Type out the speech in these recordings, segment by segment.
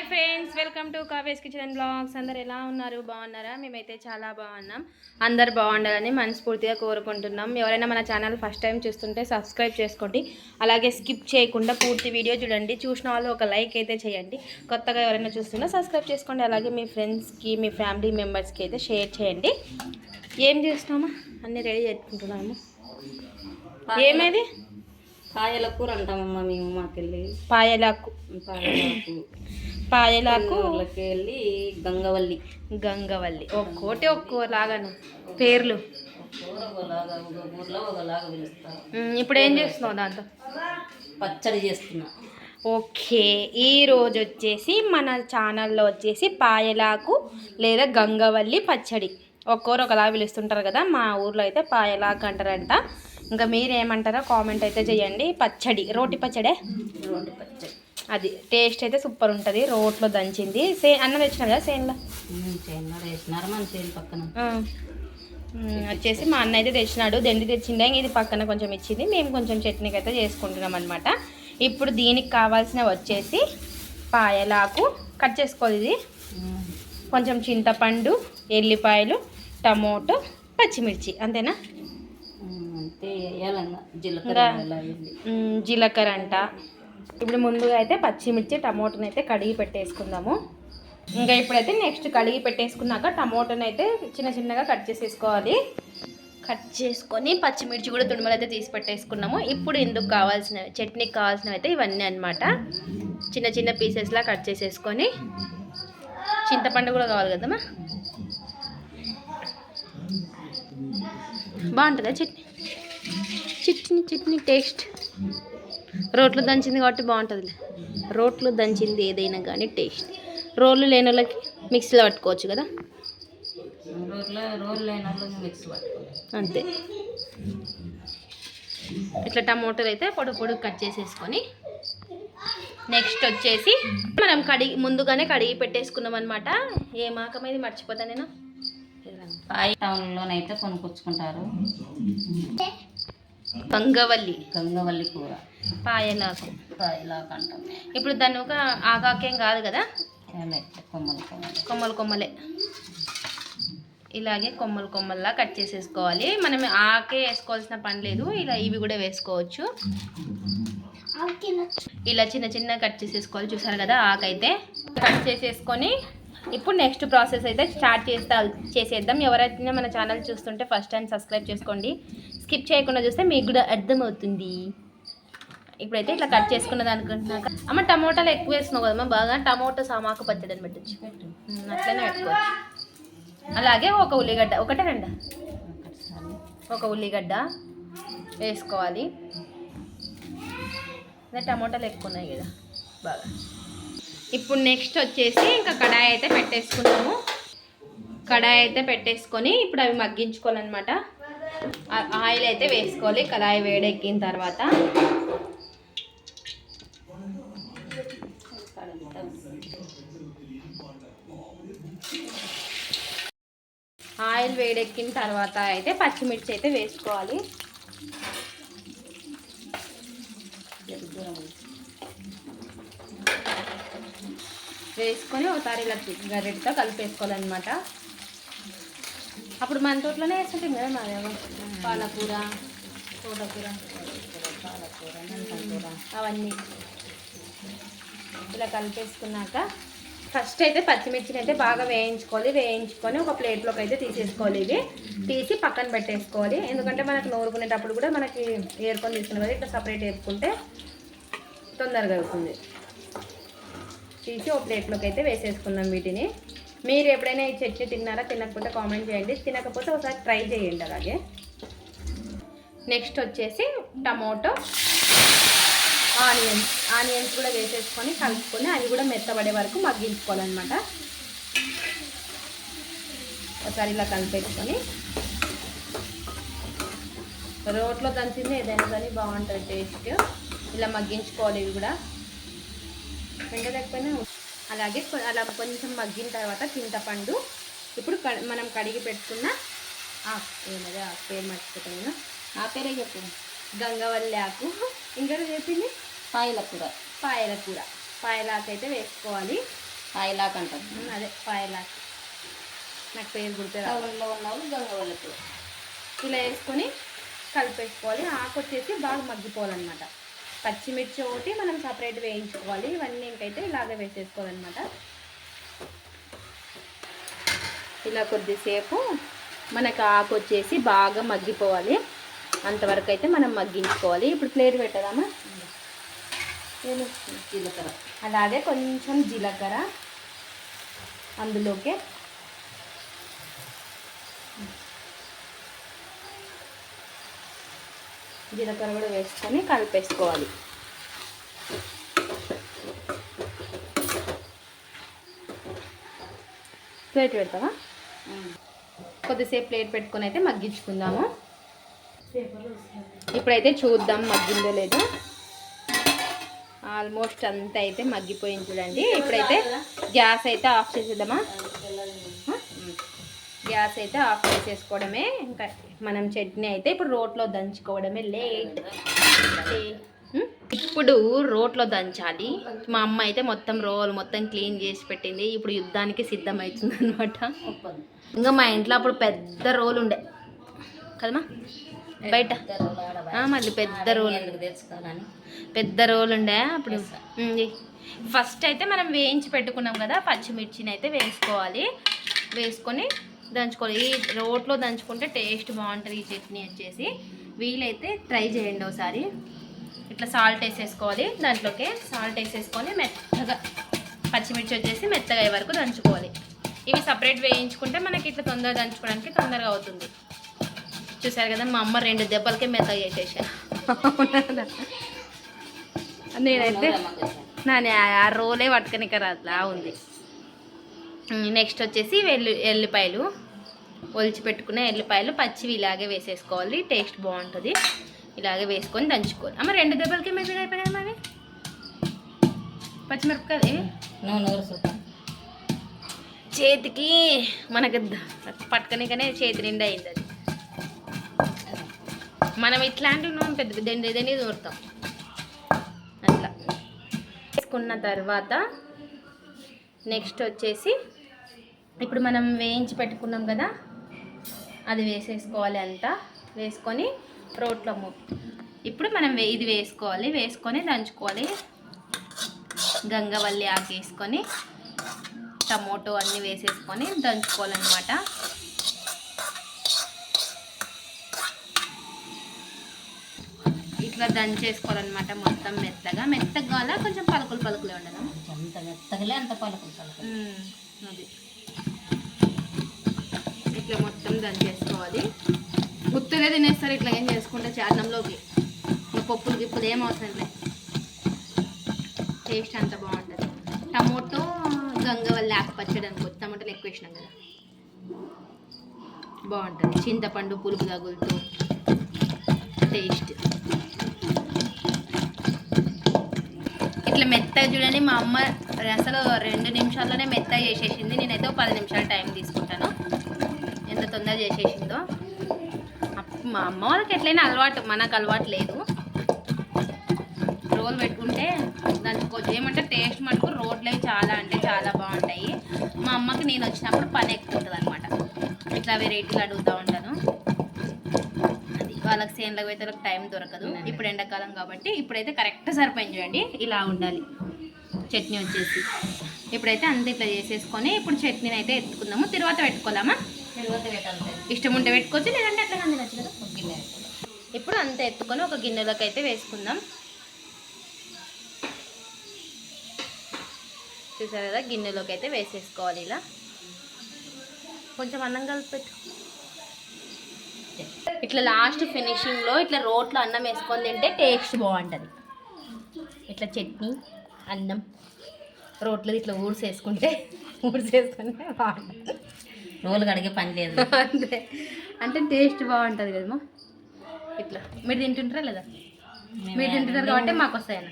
Hi friends welcome to Kave's kitchen and blogs. అందరు ఎలా ఉన్నారు? బాగున్నారా? మేమైతే చాలా బాగున్నాం. అందరు బాగుండాలని మనస్ఫూర్తిగా కోరుకుంటున్నాం. ఎవరైనా మన ఛానల్ ఫస్ట్ టైం చూస్తుంటే సబ్స్క్రైబ్ చేసుకోండి. అలాగే స్కిప్ చేయకుండా పూర్తి వీడియో చూడండి. చూసిన వాళ్ళు ఒక లైక్ అయితే చేయండి. కొత్తగా ఎవరైనా చూస్తున్నా సబ్స్క్రైబ్ చేసుకోండి. అలాగే మీ ఫ్రెండ్స్కి మీ ఫ్యామిలీ మెంబర్స్కి అయితే షేర్ చేయండి. ఏం చేస్తున్నామా? అన్నీ రెడీ చేసుకుంటున్నాము. ఏమేది? కాయల కూర అంటామమ్మా మేము మాకెళ్ళి. పాయలాకు పాయలకు పాయలాకు వెళ్ళి గంగవల్లి. గంగవల్లి. ఒక్కోటి ఒక్కో లాగాను పేర్లు. ఇప్పుడు ఏం చేస్తున్నావు దాంతో? పచ్చడి చేస్తున్నా. ఓకే. ఈ రోజు వచ్చేసి మన ఛానల్లో వచ్చేసి పాయలాకు లేదా గంగవల్లి పచ్చడి. ఒక్కోరు ఒకలా పిలుస్తుంటారు కదా మా ఊర్లో అయితే పాయలాకు అంటారంట. ఇంకా మీరు ఏమంటారో కామెంట్ అయితే చేయండి. పచ్చడి రోటి పచ్చడే? రోడ్డు పచ్చడి. అది టేస్ట్ అయితే సూపర్ ఉంటుంది. రోట్లో దంచింది. సే అన్న తెచ్చిన కదా సేన్లో? వచ్చేసి మా అన్న అయితే తెచ్చినాడు. దండి తెచ్చిండే. ఇది పక్కన కొంచెం ఇచ్చింది. మేము కొంచెం చట్నీకి అయితే చేసుకుంటున్నాం అనమాట ఇప్పుడు దీనికి కావాల్సిన వచ్చేసి పాయలాకు కట్ చేసుకోవాలి ఇది. కొంచెం చింతపండు ఎల్లిపాయలు టమోటో పచ్చిమిర్చి. అంతేనా? జీలకర్ర జీలకర్ర అంట. ఇప్పుడు ముందుగా అయితే పచ్చిమిర్చి టమోటాని అయితే కడిగి పెట్టేసుకుందాము. ఇంకా ఇప్పుడైతే నెక్స్ట్ కడిగి పెట్టేసుకున్నాక టమోటాని అయితే చిన్న చిన్నగా కట్ చేసేసుకోవాలి. కట్ చేసుకొని పచ్చిమిర్చి కూడా తుడుమలు అయితే తీసి పెట్టేసుకున్నాము. ఇప్పుడు ఇందుకు కావాల్సినవి చట్నీకి కావాల్సినవి అయితే ఇవన్నీ అన్నమాట. చిన్న చిన్న పీసెస్లా కట్ చేసేసుకొని చింతపండు కూడా కావాలి కదమ్మా. బాగుంటుందా చట్నీ? చట్నీ చట్నీ టేస్ట్ రోట్లో దంచింది కాబట్టి బాగుంటుందిలే. రోట్లో దంచింది ఏదైనా కానీ టేస్ట్. రోళ్ళు లేని వాళ్ళకి మిక్సీలో పట్టుకోవచ్చు కదా? అంతే. ఇట్లా టమోటాలు అయితే పొడి పొడి కట్ చేసేసుకొని నెక్స్ట్ వచ్చేసి మనం కడిగి ముందుగానే కడిగి పెట్టేసుకున్నాం అనమాట ఏ మాకమైంది మర్చిపోతా నేను. పాయ టౌన్లోనైతే కొనుక్కొచ్చుకుంటారు. గంగవల్లి. గంగవల్లి కూర. పాయలాకు. పాయలాగా అంటాం ఇప్పుడు దాన్ని ఒక ఆగాకేం కాదు కదా? కొమ్మలు కొమ్మలు. కొమ్మలు కొమ్మలే. ఇలాగే కొమ్మలు కొమ్మల్లా కట్ చేసేసుకోవాలి. మనం ఆకే వేసుకోవాల్సిన పని లేదు. ఇలా ఇవి కూడా వేసుకోవచ్చు. ఇలా చిన్న చిన్న కట్ చేసేసుకోవాలి. చూసారు కదా ఆకైతే? కట్ చేసేసుకొని ఇప్పుడు నెక్స్ట్ ప్రాసెస్ అయితే స్టార్ట్ చేస్తా చేసేద్దాం. ఎవరైతే మన ఛానల్ చూస్తుంటే ఫస్ట్ టైం సబ్స్క్రైబ్ చేసుకోండి. స్కిప్ చేయకుండా చూస్తే మీకు కూడా అర్థమవుతుంది. ఇప్పుడైతే ఇట్లా కట్ చేసుకున్నది అనుకుంటున్నాక అమ్మ టమోటాలు ఎక్కువ వేస్తున్నావు కదమ్మా బాగా టమోటా సామాకు పచ్చడి అని పెట్టచ్చు. పెట్టు. అట్లనే పెట్టుకోవచ్చు. అలాగే ఒక ఉల్లిగడ్డ ఒకటే రెండా? ఒక ఉల్లిగడ్డ వేసుకోవాలి. అదే టమోటాలు ఎక్కువ ఉన్నాయి కదా బాగా. ఇప్పుడు నెక్స్ట్ వచ్చేసి ఇంకా కడాయి అయితే పెట్టేసుకున్నాము. కడాయి అయితే పెట్టేసుకొని ఇప్పుడు అవి మగ్గించుకోవాలన్నమాట. ఆయిల్ అయితే వేసుకోవాలి కడాయి వేడెక్కిన తర్వాత. ఆయిల్ వేడెక్కిన తర్వాత అయితే పచ్చిమిర్చి అయితే వేసుకోవాలి. వేసుకొని ఒకసారి ఇలా గరిటతో కలిపేసుకోవాలన్నమాట. అప్పుడు మన తోటలోనే వేస్తుంటాం కదా మా పాలకూర తోటకూర. పాలకూర అవన్నీ. ఇలా కలిపేసుకున్నాక ఫస్ట్ అయితే పచ్చిమిర్చిని అయితే బాగా వేయించుకోవాలి. వేయించుకొని ఒక ప్లేట్లోకి అయితే తీసేసుకోవాలి ఇవి. తీసి పక్కన పెట్టేసుకోవాలి. ఎందుకంటే మనకు నూరుకునేటప్పుడు కూడా మనకి ఏరుకొని తీసుకునే కదా ఇట్లా సపరేట్ వేసుకుంటే తొందరగా అవుతుంది. తీసి ఒక ప్లేట్లోకి అయితే వేసేసుకుందాం వీటిని. మీరు ఎప్పుడైనా ఈ చట్నీ తిన్నారా తినకపోతే కామెంట్ చేయండి. తినకపోతే ఒకసారి ట్రై చేయండి అలాగే. నెక్స్ట్ వచ్చేసి టమోటో ఆనియన్స్ ఆనియన్స్ కూడా వేసేసుకొని కలుపుకొని అవి కూడా మెత్తబడే వరకు మగ్గించుకోవాలన్నమాట. ఒకసారి ఇలా కలిపేసుకొని. రోట్లో దంచింది ఏదైనా కానీ బాగుంటుంది టేస్ట్. ఇలా మగ్గించుకోవాలి ఇవి కూడా. వెంట లేకపోయినా అలాగే అలా కొంచెం మగ్గిన తర్వాత చింతపండు. ఇప్పుడు మనం కడిగి పెట్టుకున్న ఏమది ఆ పేరు మర్చిపోతాను ఆ పేరే చెప్పు. గంగవల్లి ఆకు. ఇంకా చెప్పింది? పాయల కూర పాయల కూర పాయల ఆకు అయితే వేసుకోవాలి. పాయలాక్ అంటారు అదే పాయలా నాకు పేరు గుర్తు రాదు. టౌన్లో ఉన్నవాళ్ళు గంగవల్లికి ఇలా వేసుకొని కలిపేసుకోవాలి. ఆకు వచ్చేసి బాగా మగ్గిపోవాలన్నమాట. పచ్చిమిర్చి ఒకటి మనం సపరేట్ వేయించుకోవాలి. ఇవన్నీ ఇంకైతే ఇలాగే వేసేసుకోవాలన్నమాట. ఇలా కొద్దిసేపు మనకు ఆకు వచ్చేసి బాగా మగ్గిపోవాలి. అంతవరకు అయితే మనం మగ్గించుకోవాలి. ఇప్పుడు ప్లేట్ పెట్టదామా జీలకర్ర. అలాగే కొంచెం జీలకర్ర అందులోకే. జీలకర్ర కూడా వేసుకొని కలిపేసుకోవాలి. ప్లేట్ పెడతావా. కొద్దిసేపు ప్లేట్ పెట్టుకొని అయితే మగ్గించుకుందాము. ఇప్పుడైతే చూద్దాం మగ్గిందో లేదో. ఆల్మోస్ట్ అంతా అయితే మగ్గిపోయింది చూడండి. ఇప్పుడైతే గ్యాస్ అయితే ఆఫ్ చేసేద్దామా? గ్యాస్ అయితే ఆఫ్ చేసేసుకోవడమే. ఇంకా మనం చట్నీ అయితే ఇప్పుడు రోట్లో దంచుకోవడమే. లేట్. ఇప్పుడు రోట్లో దంచాలి. మా అమ్మ అయితే మొత్తం రోల్ మొత్తం క్లీన్ చేసి పెట్టింది. ఇప్పుడు యుద్ధానికి సిద్ధమవుతుంది అనమాట ఇంకా మా ఇంట్లో అప్పుడు పెద్ద రోల్ ఉండే. కదమ్మా? బయట. మళ్ళీ పెద్ద రోల్ తెచ్చుకోవాలని పెద్ద రోల్ ఉండే అప్పుడు ఫస్ట్ అయితే మనం వేయించి పెట్టుకున్నాం కదా పచ్చిమిర్చిని అయితే వేసుకోవాలి. వేసుకొని దంచుకోవాలి. ఈ రోట్లో దంచుకుంటే టేస్ట్ బాగుంటుంది ఈ చట్నీ వచ్చేసి. వీలైతే ట్రై చేయండి ఒకసారి. ఇట్లా సాల్ట్ వేసేసుకోవాలి. దాంట్లోకి సాల్ట్ వేసేసుకొని మెత్తగా పచ్చిమిర్చి వచ్చేసి మెత్తగా అయ్యే వరకు దంచుకోవాలి. ఇవి సపరేట్ వేయించుకుంటే మనకి ఇట్లా తొందరగా దంచుకోవడానికి తొందరగా అవుతుంది. చూసారు కదా మా అమ్మ రెండు దెబ్బలకే మెత్తగా చేసేసా నేనైతే నా ఆ రోలే పట్టుకనిక రాట్లా ఉంది నెక్స్ట్ వచ్చేసి వెల్లు ఎల్లిపాయలు. ఒలిచి పెట్టుకున్న ఎల్లిపాయలు పచ్చివి ఇలాగే వేసేసుకోవాలి. టేస్ట్ బాగుంటుంది. ఇలాగే వేసుకొని దంచుకోవాలి. అమ్మ రెండు దెబ్బలకి మెత్తగా అయిపోయాయి మరి పచ్చిమిరపకాయలు చూద్దాం చేతికి మనకి పట్టుకనికనే చేతి నిండా అయింది అది. మనం ఇట్లాంటివి నూనె పెద్ద పెద్ద ఏదైనా దూరుతాం అట్లా. వేసుకున్న తర్వాత నెక్స్ట్ వచ్చేసి ఇప్పుడు మనం వేయించి పెట్టుకున్నాం కదా అది వేసేసుకోవాలి అంతా. వేసుకొని రోట్లో ము ఇప్పుడు మనం ఇది వేసుకోవాలి వేసుకొని దంచుకోవాలి. గంగవల్లి ఆకు వేసుకొని టమోటో అన్నీ వేసేసుకొని దంచుకోవాలన్నమాట. ఇట్లా దంచేసుకోవాలన్నమాట మొత్తం మెత్తగా. మెత్తగా కావాలా? కొంచెం పలుకులు పలుకులే ఉండదా? ఎంత మెత్తగలే అంత పలుకులు పలుకులు. అది. ఇట్లా మొత్తం దంచేసుకోవాలి గుర్తుగా తినేస్తారు ఇట్లా ఏం చేసుకుంటే చారణంలోకి పప్పులు గిప్పులు ఏం అవసరం లేదు టేస్ట్ అంత బాగుంటుంది. టమోటో గంగవల్లి ఆకు పచ్చడి అనుకో టమాటాలు ఎక్కువ వేసినాం కదా. బాగుంటుంది. చింతపండు పులుపు తగులుతూ. మెత్తగా చూడండి మా అమ్మ అసలు రెండు నిమిషాల్లోనే మెత్తగా చేసేసింది. నేనైతే పది నిమిషాలు టైం తీసుకుంటాను. ఎంత తొందర చేసేసిందో. అప్- మా అమ్మ వాళ్ళకి ఎట్లయినా అలవాటు మనకు అలవాటు లేదు. రోల్ పెట్టుకుంటే దంచుకోవచ్చు ఏమంటే టేస్ట్ మటుకు రోడ్లు చాలా అంటే చాలా బాగుంటాయి. మా అమ్మకి నేను వచ్చినప్పుడు పని ఎక్కువ ఉంటుంది అనమాట ఇట్లా వెరైటీలు అడుగుతూ ఉంటాను. వాళ్ళకి సేన్లకు పోతే వాళ్ళకి టైం దొరకదు. ఇప్పుడు ఎండాకాలం కాబట్టి ఇప్పుడైతే కరెక్ట్ సరిపోయింది చూడండి. ఇలా ఉండాలి. చట్నీ వచ్చేసి. ఇప్పుడైతే అంత ఇట్లా చేసేసుకొని ఇప్పుడు చట్నీని అయితే ఎత్తుకుందాము. తర్వాత పెట్టుకోదామా తిరువాత పెట్టాలి ఇష్టం ఉంటే పెట్టుకోవచ్చు లేదంటే అట్లా కానీ కదా. ఒక గిన్నె. ఇప్పుడు అంత ఎత్తుకొని ఒక గిన్నెలోకి అయితే వేసుకుందాం. చూసారు కదా? గిన్నెలోకి అయితే వేసేసుకోవాలి ఇలా. కొంచెం అన్నం కలిపి పెట్టు. ఇట్లా లాస్ట్ ఫినిషింగ్లో ఇట్లా రోట్లో అన్నం వేసుకొని తింటే టేస్ట్ బాగుంటుంది. ఇట్లా చట్నీ అన్నం రోట్లో ఇట్లా ఊడ్సేసుకుంటే ఊడ్సేసుకుంటే బాగుంటుంది. రోలు కడిగే పని లేదు. అంతే. అంటే టేస్ట్ బాగుంటుంది కదమ్మా. ఇట్లా. మీరు తింటుంటారా లేదా? మీరు తింటున్నారు కాబట్టి మాకు వస్తాయన్న.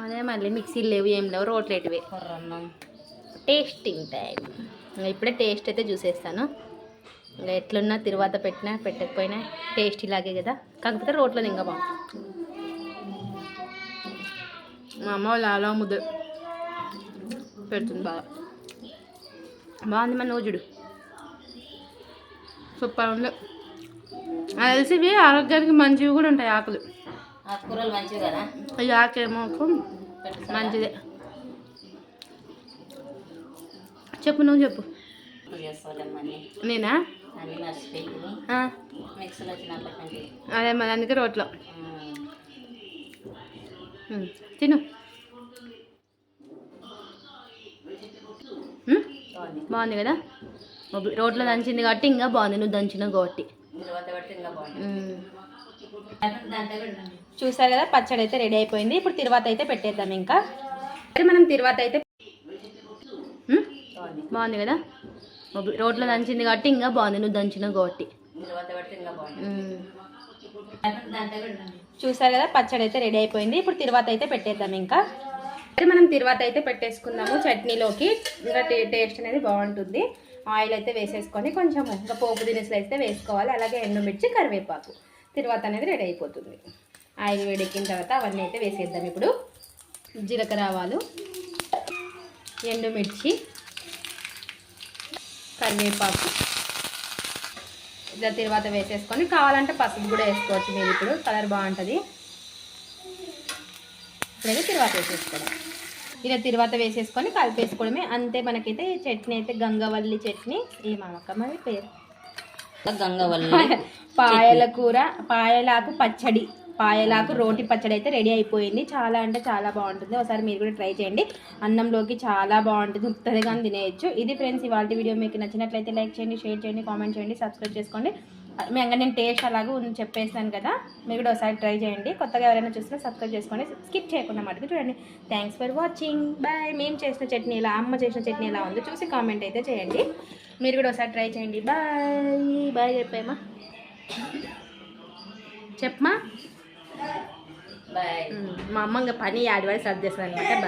అదే మళ్ళీ మిక్సీలు లేవు ఏం లేవు రోట్లేటివి కొర్రన్నం టేస్టింగ్ టైం ఇప్పుడే టేస్ట్ అయితే చూసేస్తాను. ఇంకా ఎట్లున్నా తిరువాత పెట్టినా పెట్టకపోయినా టేస్ట్ ఇలాగే కదా. కాకపోతే రోట్లో ఇంకా బాగుంటుంది. మా అమ్మ వాళ్ళు అలా ముద్ద పెడుతుంది బాగా. బాగుంది మన నోజుడు సూపర్ ఉంది. ఇవి ఆరోగ్యానికి మంచివి కూడా ఉంటాయి ఆకులు. ఈ ఆకేమో పెట్టు మంచిదే. చెప్పు నువ్వు చెప్పు. నేనా? అదే మరి అందుకే రోట్లో. తిను. బాగుంది. బాగుంది కదా? రోట్లో దంచింది కాబట్టి ఇంకా బాగుంది. నువ్వు దంచిన కాబట్టి. తర్వాత పెడితే ఇంకా బాగుంది ఉమ్. దాంట్లో పెట్టండి చూసారు కదా పచ్చడి అయితే రెడీ అయిపోయింది. ఇప్పుడు తిరువాత అయితే పెట్టేద్దాం ఇంకా. మనం తిరువాత అయితే బాగుంది కదా? రోట్లో దంచింది కాబట్టి ఇంకా బాగుంది. నువ్వు దంచిన కాబట్టి. చూసారు కదా పచ్చడి అయితే రెడీ అయిపోయింది. ఇప్పుడు తిరువాత అయితే పెట్టేద్దాం ఇంకా. అయితే మనం తిరువాత అయితే పెట్టేసుకుందాము చట్నీలోకి. ఇంకా టేస్ట్ అనేది బాగుంటుంది. ఆయిల్ అయితే వేసేసుకొని కొంచెం ఇంకా పోపు దినుసులు అయితే వేసుకోవాలి. అలాగే ఎండుమిర్చి కరివేపాకు. తిరువాత అనేది రెడీ అయిపోతుంది. ఆయిల్ వేడెక్కిన తర్వాత అవన్నీ అయితే వేసేద్దాం ఇప్పుడు. జీలకర్ర ఆవాలు ఎండుమిర్చి కరివేపాకు. ఇలా తిరువాత వేసేసుకొని కావాలంటే పసుపు కూడా వేసుకోవచ్చు మీరు ఇప్పుడు. కలర్ బాగుంటుంది. ఇప్పుడైతే తిరువాత వేసేసుకోవడం. ఇలా తిరువాత వేసేసుకొని కలిపేసుకోవడమే. అంతే మనకైతే ఈ చట్నీ అయితే గంగవల్లి చట్నీ. ఏమక్క మరి పేరు. గంగవల్లి పాయల కూర పాయలాకు పచ్చడి. పాయలాకు రోటి పచ్చడి అయితే రెడీ అయిపోయింది. చాలా అంటే చాలా బాగుంటుంది. ఒకసారి మీరు కూడా ట్రై చేయండి. అన్నంలోకి చాలా బాగుంటుంది. ఉత్తది కానీ తినేయచ్చు. ఇది ఫ్రెండ్స్ ఇవాళ వీడియో మీకు నచ్చినట్లయితే లైక్ చేయండి షేర్ చేయండి కామెంట్ చేయండి సబ్స్క్రైబ్ చేసుకోండి. మేము నేను టేస్ట్ అలాగే చెప్పేసాను కదా మీరు కూడా ఒకసారి ట్రై చేయండి. కొత్తగా ఎవరైనా చూసినా సబ్స్క్రైబ్ చేసుకోండి. స్కిప్ చేయకుండా మటుకు చూడండి. థ్యాంక్స్ ఫర్ వాచింగ్ బాయ్ మేము చేసిన చట్నీ ఇలా అమ్మ చేసిన చట్నీ ఎలా ఉందో చూసి కామెంట్ అయితే చేయండి. మీరు కూడా ఒకసారి ట్రై చేయండి. బాయ్ బాయ్ చెప్పేమా చెప్పమా బాయ్ hmm. మా అమ్మ ఇంకా పని ఆడివాడి సర్ది చేస్తుంది అనమాట బాయ్